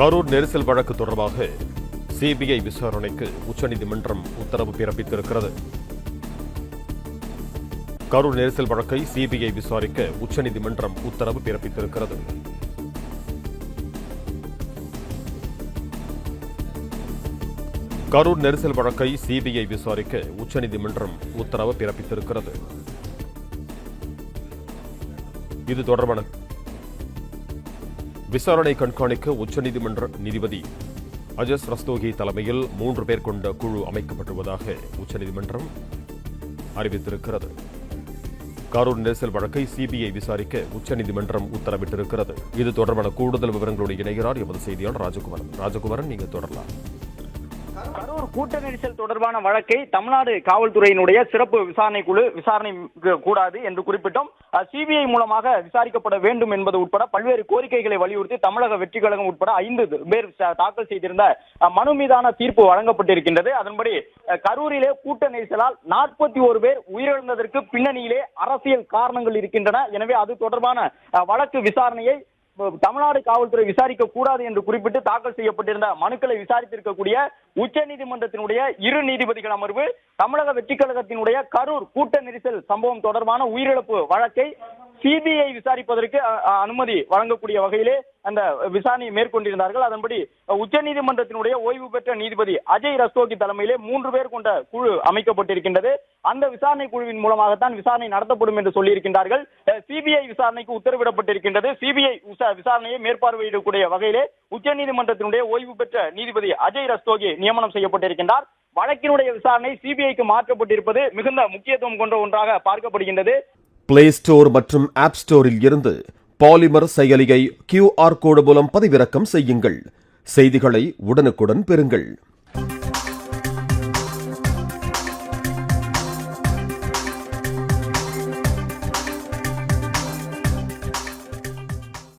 கரூர் நெரிசல் வழக்கு தொடர்பாக சிபிஐ விசாரணைக்கு உச்சநீதிமன்றம் உத்தரவு பிறப்பித்திருக்கிறது. கரூர் நெரிசல் வழக்கை சிபிஐ விசாரிக்க உச்சநீதிமன்றம் உத்தரவு பிறப்பித்திருக்கிறது. கரூர் நெரிசல் வழக்கை சிபிஐ விசாரிக்க உச்சநீதிமன்றம் உத்தரவு பிறப்பித்திருக்கிறது. இது தொடர்பான விசாரணை கண்காணிக்க உச்சநீதிமன்ற நீதிபதி அஜஸ் ரஸ்தோகி தலைமையில் மூன்று பேர் கொண்ட குழு அமைக்கப்பட்டுள்ளதாக உச்சநீதிமன்றம் அறிவித்திருக்கிறது. கரூர் நெரிசல் வழக்கை சிபிஐ விசாரிக்க உச்சநீதிமன்றம் உத்தரவிட்டிருக்கிறது. இது தொடர்பான கூடுதல் விவரங்களோடு இணைகிறார் எமது செய்தியாளர் ராஜகுமாரன். ராஜகுமாரன் நீங்கள் தொடரலாம். கரூர் கூட்ட நெரிசல் தொடர்பான வழக்கை தமிழ்நாடு காவல்துறையினுடைய சிறப்பு விசாரணை குழு விசாரணை கூடாது என்று குறிப்பிட்டோம். சிபிஐ மூலமாக விசாரிக்கப்பட வேண்டும் என்பது உட்பட பல்வேறு கோரிக்கைகளை வலியுறுத்தி தமிழக வெற்றி கழகம் உட்பட ஐந்து பேர் தாக்கல் செய்திருந்த மனு மீதான தீர்ப்பு வழங்கப்பட்டிருக்கின்றது. அதன்படி கரூரிலே கூட்ட நெரிசலால் நாற்பத்தி ஒரு பேர் உயிரிழந்ததற்கு பின்னணியிலே அரசியல் காரணங்கள் இருக்கின்றன. எனவே அது தொடர்பான வழக்கு விசாரணையை தமிழ்நாடு காவல்துறை விசாரிக்க கூடாது என்று குறிப்பிட்டு தாக்கல் செய்யப்பட்டிருந்த மனுக்களை விசாரித்திருக்கக்கூடிய உச்ச நீதிமன்றத்தினுடைய இரு நீதிபதிகள் அமர்வு தமிழக வெற்றிக் கழகத்தினுடைய கரூர் கூட்ட நெரிசல் சம்பவம் தொடர்பான உயிரிழப்பு வழக்கை சிபிஐ விசாரிப்பதற்கு அனுமதி வழங்கக்கூடிய வகையிலே அந்த விசாரணையை மேற்கொண்டிருந்தார்கள். அதன்படி உச்ச நீதிமன்றத்தினுடைய ஓய்வு பெற்ற நீதிபதி அஜய் ரஸ்தோகி தலைமையிலே மூன்று பேர் கொண்ட குழு அமைக்கப்பட்டிருக்கின்றது. அந்த விசாரணை குழுவின் மூலமாகத்தான் விசாரணை நடத்தப்படும் என்று சொல்லியிருக்கின்றார்கள். சிபிஐ விசாரணைக்கு உத்தரவிடப்பட்டிருக்கின்றது. சிபிஐ விசாரணையை மேற்பார்வையிடக்கூடிய வகையிலே உச்சநீதிமன்றத்தினுடைய ஓய்வு பெற்ற நீதிபதி அஜய் ரஸ்தோகி நியமனம் செய்யப்பட்டிருக்கின்றார். வழக்கினுடைய விசாரணை சிபிஐக்கு மாற்றப்பட்டிருப்பது மிகுந்த முக்கியத்துவம் கொண்ட ஒன்றாக பார்க்கப்படுகின்றது. பிளே ஸ்டோர் மற்றும் ஆப் ஸ்டோரில் இருந்து பாலிமர் செயலியை கியூஆர் கோடு மூலம் பதிவிறக்கம் செய்யுங்கள். செய்திகளை உடனுக்குடன் பெறுங்கள்.